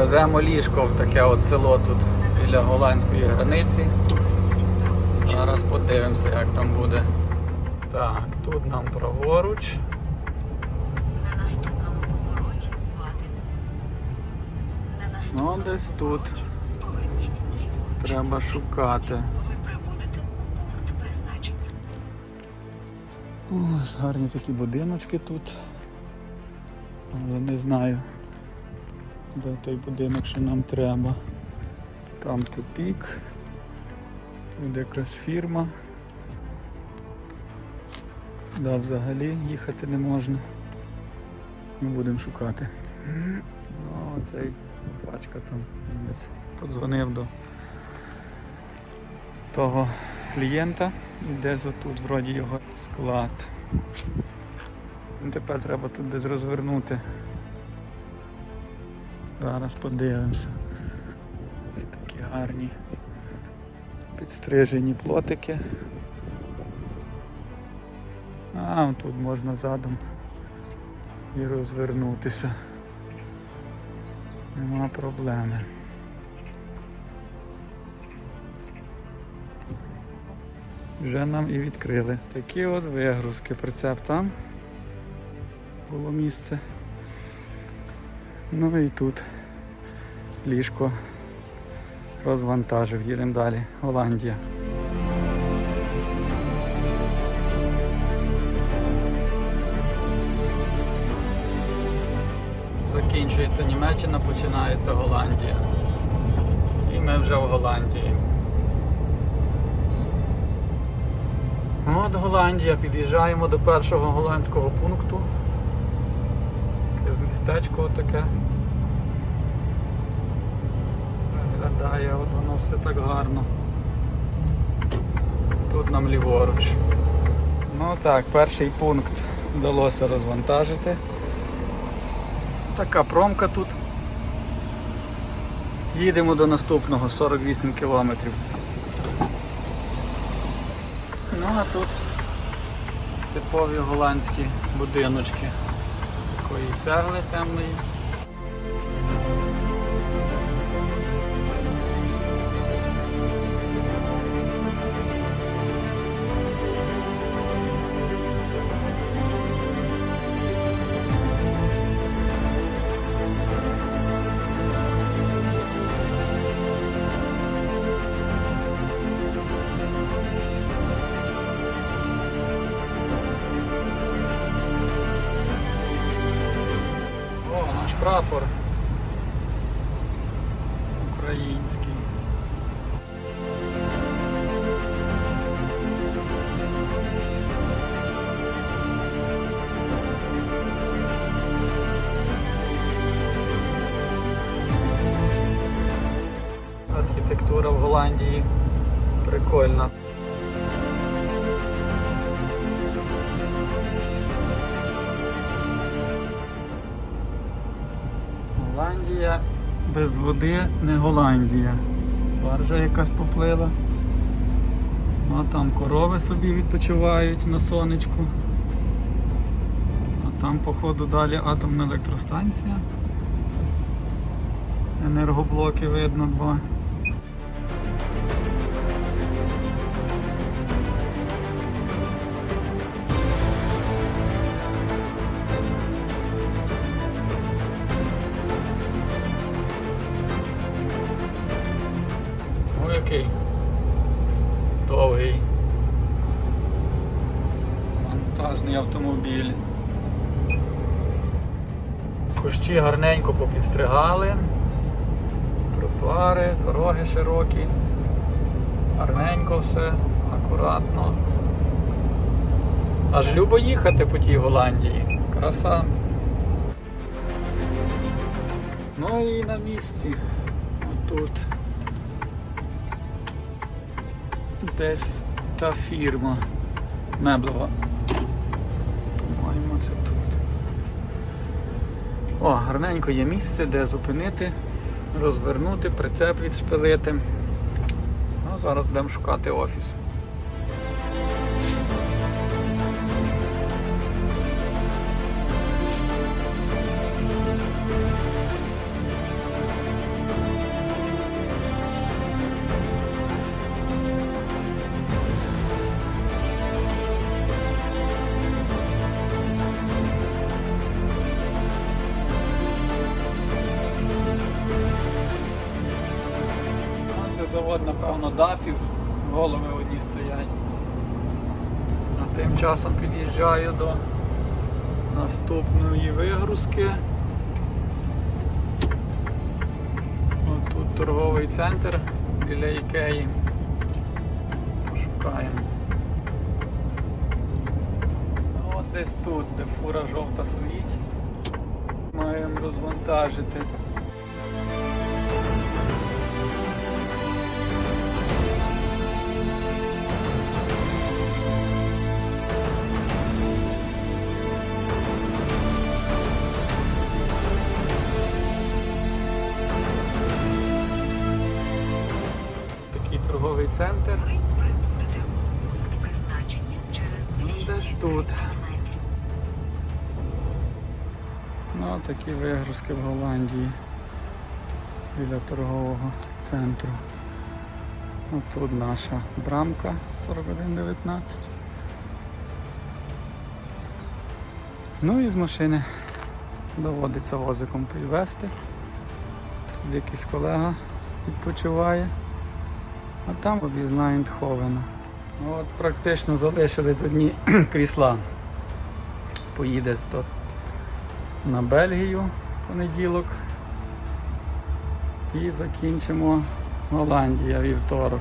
Веземо ліжко в таке от село тут біля голландської границі. Зараз подивимося, як там буде. Так, тут нам праворуч. На наступному повороті Ну, десь тут. Треба шукати. Ви прибудете у пункт призначення. Ось гарні такі будиночки тут. Але не знаю, де той будинок, що нам треба. Там тупік. Тут якась фірма. Туди взагалі їхати не можна. Ми будемо шукати. Ну, цей пачка там десь подзвонив до того клієнта і десь отут вроді його склад. Тепер треба тут десь розвернути. Зараз подивимося. Ось такі гарні підстрижені плотики. А, тут можна задом і розвернутися. Нема проблеми. Вже нам і відкрили. Такі от вигрузки. Прицеп там було місце. Ну і тут ліжко розвантажив. Їдемо далі. Голландія. Закінчується Німеччина, починається Голландія. І ми вже в Голландії. От Голландія, під'їжджаємо до першого голландського пункту. Містечко таке. Виглядає, от воно все так гарно. Тут нам ліворуч. Ну так, перший пункт вдалося розвантажити. Така промка тут. Їдемо до наступного 48 кілометрів. Ну а тут типові голландські будиночки такої цегли темної. Прапор. Український. Архітектура в Голландії прикольна. Голландія без води не Голландія. Баржа якась поплила. А там корови собі відпочивають на сонечку. А там, походу, далі атомна електростанція. Енергоблоки видно два. Вантажний автомобіль. Кущі гарненько попідстригали, тротуари, дороги широкі, гарненько все, акуратно. Аж любо їхати по тій Голландії. Краса. Ну і на місці. Отут. Десь та фірма меблева. По-моєму, тут. О, гарненько є місце, де зупинити, розвернути, прицеп відспилити. Ну, зараз будемо шукати офіс. Напевно, дафів. Голови одні стоять. А тим часом під'їжджаю до наступної вигрузки. Ось тут торговий центр біля Ікеї. Пошукаємо. Ну, От десь тут, де фура жовта стоїть. Маємо розвантажити. Ну, 200 десь тут. Ну, такі вигрузки в Голландії біля торгового центру. Ну, тут наша брамка 4119. Ну і з машини доводиться возиком підвезти. Тут якийсь колега відпочиває. А там об'їзна Індховена. Ну, От практично залишились одні крісла. Поїде то на Бельгію в понеділок. І закінчимо Голландія вівторок.